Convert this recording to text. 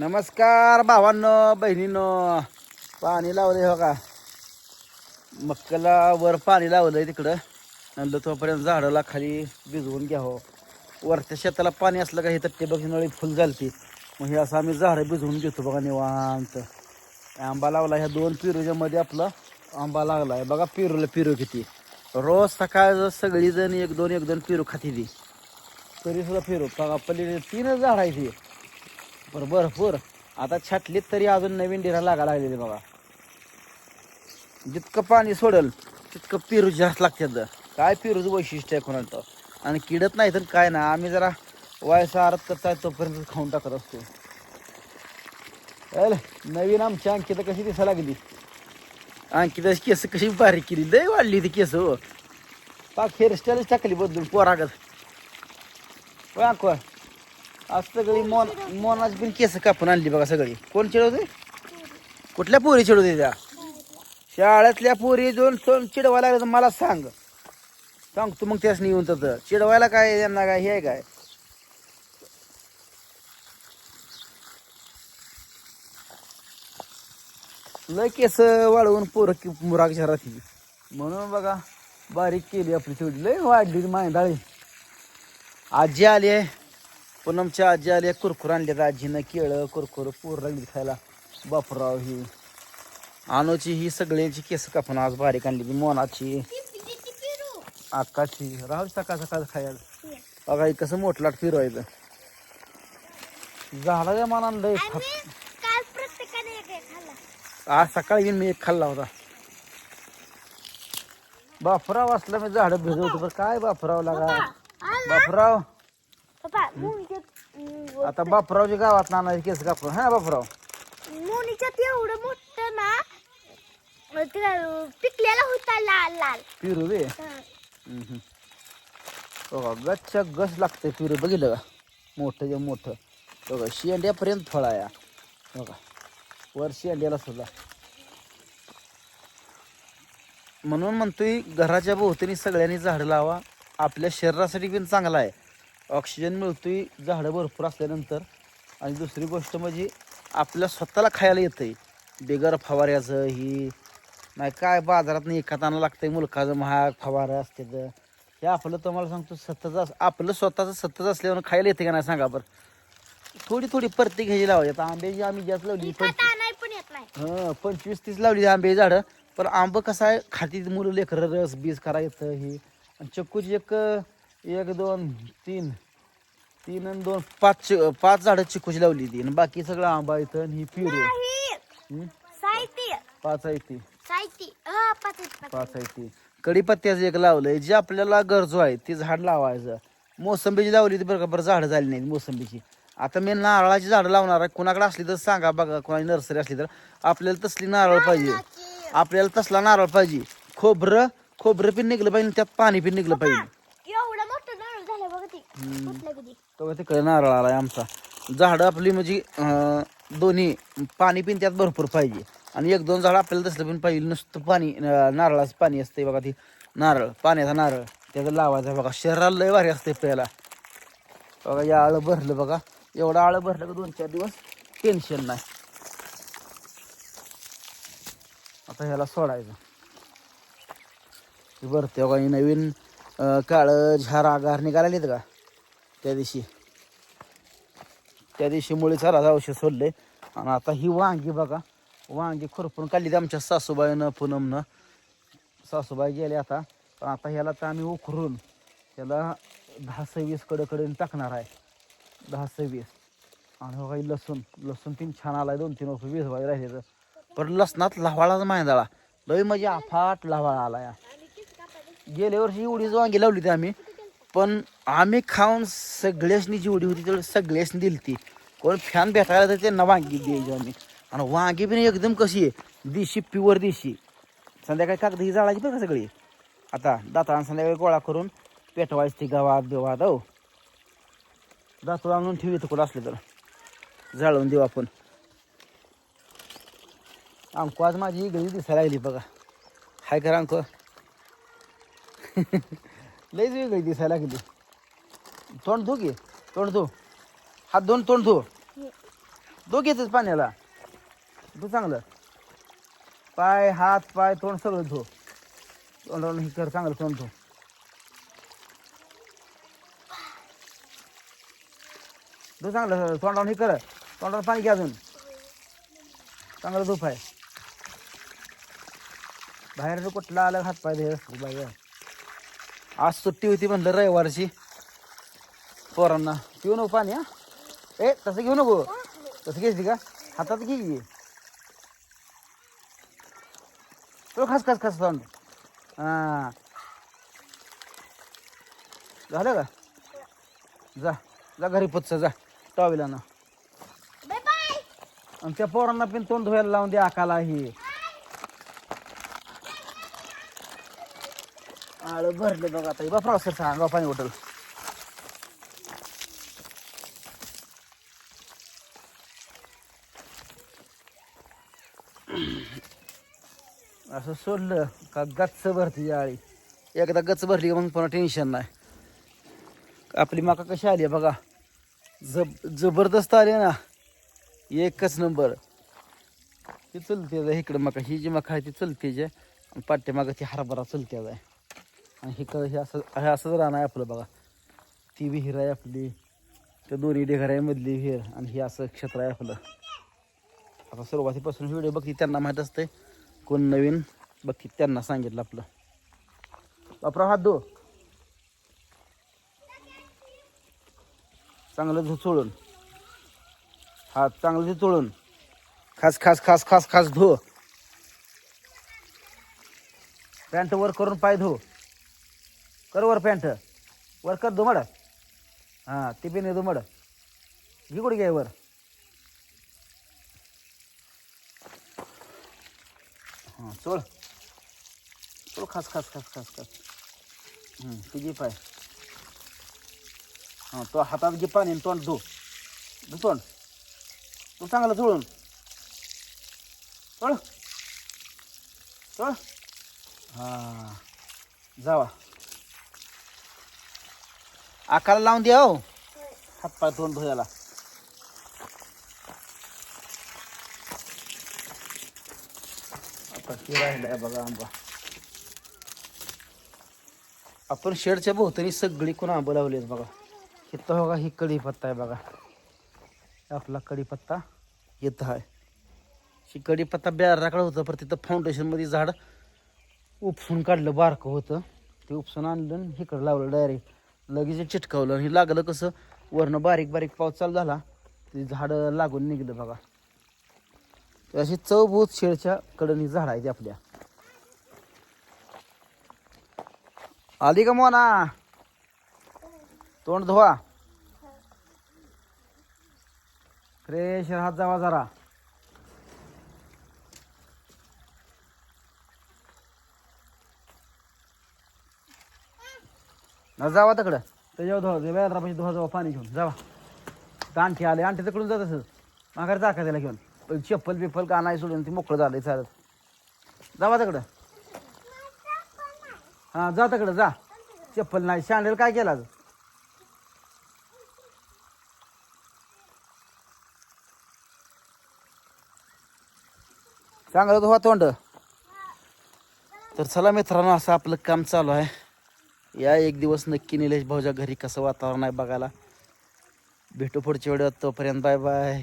नमस्कार भावांनो बहिणींनो. पाणी लावलंय हो का? मक्कला वर पाणी लावलंय तिकडं. म्हणलं तोपर्यंत झाडाला खाली भिजवून घ्यावं हो. वरच्या शेताला पाणी असलं का हे तर बघ नळी फुल झालती. मग हे असं आम्ही झाडं भिजवून घेतो बघा निवांत. आंबा लावला ह्या दोन पिरूच्या मध्ये आपला आंबा लागलाय. बघा पिरूला पिरू किती. रोज सकाळ सगळीजण एक दोन एक दोन पिरू खाती ती. तरी सुद्धा बघा पलीकडे तीनच झाड आहे ती बरं भरपूर आता छाटलीत तरी अजून नवीन डिरा लागा लागलेली बघा. जितकं पाणी सोडल तितकं पेरू जास्त लागतात काय पिरूच वैशिष्ट्य आहे कोणाचं आणि किडत नाही तर काय ना आम्ही जरा वयसा आरत करता तोपर्यंत खाऊन टाकत असतो. अल नवीन आमची अंकिता कशी दिसायला लागली? अंकिताची केस कशी बारीक केली. लय वाढली ती केस हो. पाक हेअरस्टाईलच टाकली बदलून पोरागत. वाकवा आज सगळी मोन मोनाची पण केस कापून आणली बघा सगळी. कोण चिडवते? कुठल्या पोरी चिडवते त्या? शाळेतल्या पोरी दोन सोन चिडवायला लागलं तर मला सांग. सांग तू मग त्याच येऊन तर चिडवायला काय त्यांना काय? हे आहे काय? लय केस वाढवून पोरं की मुराग शहरात म्हणून बघा बारीक केली आपली तेवढी. लय वाढली मायंदाळी आजी आली आहे. पूनमच्या आजी आली आहे कुरकुर आणली आजीनं केळं कुरकुर पूर लागली खायला. बापराव ही. अनुची ही सगळ्यांची केस कापून आज बारीक आणली मोनाची. आकाशी. राहू सकाळ सकाळ खायला. बघा कसं मोठलाट फिरवायचं झाला त्या मनानं लय थाप काल प्रत्येकाने एक एक खाल्ला. आज सकाळी येऊन मी एक खाल्ला होता. बापराव असलं मी झाडं भिजवतो काय बापराव लागा. बापराव. आता बापरावच्या गावात नानाचे केस कापून हा ना बापराव मोनीच्यात एवढं मोठं ना ते पिकलेला होता लाल लाल. पिरू बे. हं. बघा गच्च्या गस लागतंय पिरू बघितलं का? मोठं जे मोठं. बघा शेंड्यापर्यंत फळ आहे हा. बघा वर शेंड्याला सुद्धा. म्हणून म्हणतोय घराच्या भोवतीने सगळ्यांनी झाडं लावा. आपल्या शरीरासाठी पण चांगला आहे. ऑक्सिजन मिळतोय झाडं भरपूर असल्यानंतर. आणि दुसरी गोष्ट म्हणजे आपल्या स्वतःला खायला येतंय. बिगर फवाऱ्याचं ही नाही काय बाजारात नाही एखाद आणा लागतंय मुलकाचं महाग फवारं असते तर. हे आपलं तुम्हाला सांगतो सतत आपलं स्वतःचं सतत असल्यावर खायला येते का नाही सांगा बरं. थोडी थोडी परती घ्यायची लावायची आता आंब्याची आम्ही जास्त लावली येत हं पंचवीस तीस लावली आंबे झाडं पण आंब कसं आहे खाती मुलं लेकरं रस बीज करायचं हे. आणि चक्कूची एक एक दोन तीन. तीन आणि दोन. पाच चि- पाच झाडं चिकूची लावली ती. आणि बाकी सगळं आंबा येतं आणि ही पिरू? साहित्य. पाच आहे ती. साहित्य. हा पाच आहे ती. कडीपत्त्याचं एक लावलंय. जे आपल्याला गरजू आहे ते झाड लावायचं. मोसंबीची लावली ती बरं का बरं झाडं झाली नाही मोसंबीची. आता मी नारळाची झाडं लावणार आहे. कुणाकडे असली तर सांगा बघा. कोणाची नर्सरी असली तर. आपल्याला तसली नारळ पाहिजे. आपल्याला तसला नारळ पाहिजे. खोबरं खोबरं पण निघलं पाहिजे त्यात पाणी पण निघलं पाहिजे एवढं मोठं नारळ झालं बघ ते कुठलं कधी तेव्हा तिकडे नारळ आलाय आमचा. झाडं आपली म्हणजे दोन्ही पाणी पिन त्यात भरपूर पाहिजे. आणि एक दोन झाडं आपल्याला तसलं पण पाहिजे. नुसतं पाणी नारळाचं पाणी असते बघा ती. नारळ पाण्याचा नारळ. त्याचं लावायचं बघा. शहराला लय भारी असते प्यायला. बघा या आळं भरलं बघा. एवढं आळं भरलं का दोन चार दिवस टेन्शन नाही. आता ह्याला सोडायचं. भरते बघा ही नवीन काळं झार आगार निघालेत का? त्या दिवशी. त्या दिवशी मुळे चाराचं औषध सोडले. आणि आता ही वांगी बघा. वांगी खुरपून काढली आमच्या सासूबाईनं पूनमनं. सासूबाई गेले आता. पण आता ह्याला तर आम्ही उखरून त्याला दहा सव्वीस कडकडे टाकणार आहे. दहा सव्वीस. आणि हो काही लसूण. लसूण तीन छान आलाय. दोन तीन वर्ष वीस वाजे राहिले तर पण लसणात लवाळाच माहिंदाळा लय म्हणजे अफाट लवाळा आला या गेल्या वर्षी एवढीच वांगी लावली ती आम्ही. पण आम्ही खाऊन सगळ्यासनी जेवढी होती तेवढी सगळ्यासनी दिली ती कोण फॅन भेटायला तर त्यांना वांगी द्यायची आम्ही. आणि वांगी पण एकदम कशी आहे देशी प्युअर देशी. संध्याकाळी कागद ही जाळायची बघा सगळी? आता दाताळा संध्याकाळी गोळा करून पेटवायची ती गावात बिवात हो. दातू आणून ठेवी कुठं असले तर. जाळून देऊ आपण. अंकू आज माझी गळी दिसायला लागली बघा. हाय करा अंकू. लईच वेगळी दिसायला लागली. तोंड धू की? तोंड धू. हात दोन तोंड धू. दोघेच पाण्याला? धू चांगलं. पाय हात पाय तोंड सगळं धू. तोंडावरून हे कर चांगलं तोंड धू. धू चांगलं तोंडावरून हे कर. तोंडावर पाणी घ्या अजून. चांगलं धूप आहे बाहेर कुठला आलं हात पाय दे बाहेर आज सुट्टी होती म्हणलं रविवारची. पोरांना. पिऊ नको पाणी हा. ए तसं घेऊ नको. तसं घ्यायची का? हातात घे की. तो खास खास खास हां. झालं का? जा जा घरी पुतचं जा. टॉवेला ना बाय बाय. आणि त्या पोरांना पण तोंड धुवायला लावून दे आकाला ही. आळ भरले बघा आता. बापरा सर सांगा पाणी उठल. असं सोडलं का गच्च भरती आळी. एकदा गच्च भरली की मग पुन्हा टेन्शन नाही. आपली माका कशी आली आहे बघा. जब जबरदस्त आली आहे ना. एकच नंबर. ती चलते इकडं मका. ही जी मका आहे ती चलते जे आणि पाठ्यमागं ती हरभरा चलतेच आहे. आणि हे क हे असं हे असंच राहणं आहे आपलं बघा. ती विहीर आहे आपली. त्या दोन्ही ढेघरामधली विहीर आणि हे असं क्षेत्र आहे आपलं. आता सुरुवातीपासून व्हिडिओ बघती त्यांना माहीत असते कोण नवीन? बघती त्यांना सांगितलं आपलं. बापरा हात दो चांगलं धु चोळून. हात चांगलं धु चोळून. खास खास खास खास खास धो. पॅन्ट वर करून पाय धो. कर वर पॅन्ट वर कर दुमड. हां ते पण दुमड. घे घे वर? हां चोळ चोळ खास खास खास खास खास. तुझी पाय हां तो हातात घे पाणी तोंड धु. धु तोंड तू चांगलं चोळून चोळ चोळ हां जावा. आकाला लावून द्या हो. हातपाय दोन धुयाला आता ते राहिलाय बघा आंबा. आपण शेडच्या भोवतरी सगळी कोण आंबं लावलीत बघा. इथं बघा ही कढीपत्ता आहे बघा. आपला कढीपत्ता येत आहे. ही कढीपत्ता बेराकडे होतं पण तिथं फाउंडेशनमध्ये झाड उपसून काढलं बारकं होतं. ते उपसून आणलं आणि इकडं लावलं डायरेक्ट लगेच चिटकावलं हे लागलं कसं वरनं बारीक बारीक पाऊस चालू झाला ते झाडं लागून निघलं बघा. अशी चवभूत शेळच्या कडनी झाड आहेत आपल्या. आली का मोना? तोंड धुवा. फ्रेश राहत जावा जरा. ना जावा तिकडं. त्याच्यावर धुवा ते वेळापाशी धुवा जावा पाणी घेऊन जावा. तर आणखी आले आणखी तिकडून जात असं माघार चाका त्याला घेऊन? पण चप्पल बिप्पल का नाही सोडून ती मोकळं झालं चालत जावा तिकडं. हां जा तिकडं जा. चप्पल नाही शांडेल काय केला आज? चांगलं धुवा हो तोंड. तर चला मित्रांनो असं आपलं काम चालू आहे. या एक दिवस नक्की निलेश भाऊच्या घरी कसं वातावरण आहे बघायला. भेटू पुढच्या वेळेत तोपर्यंत बाय बाय.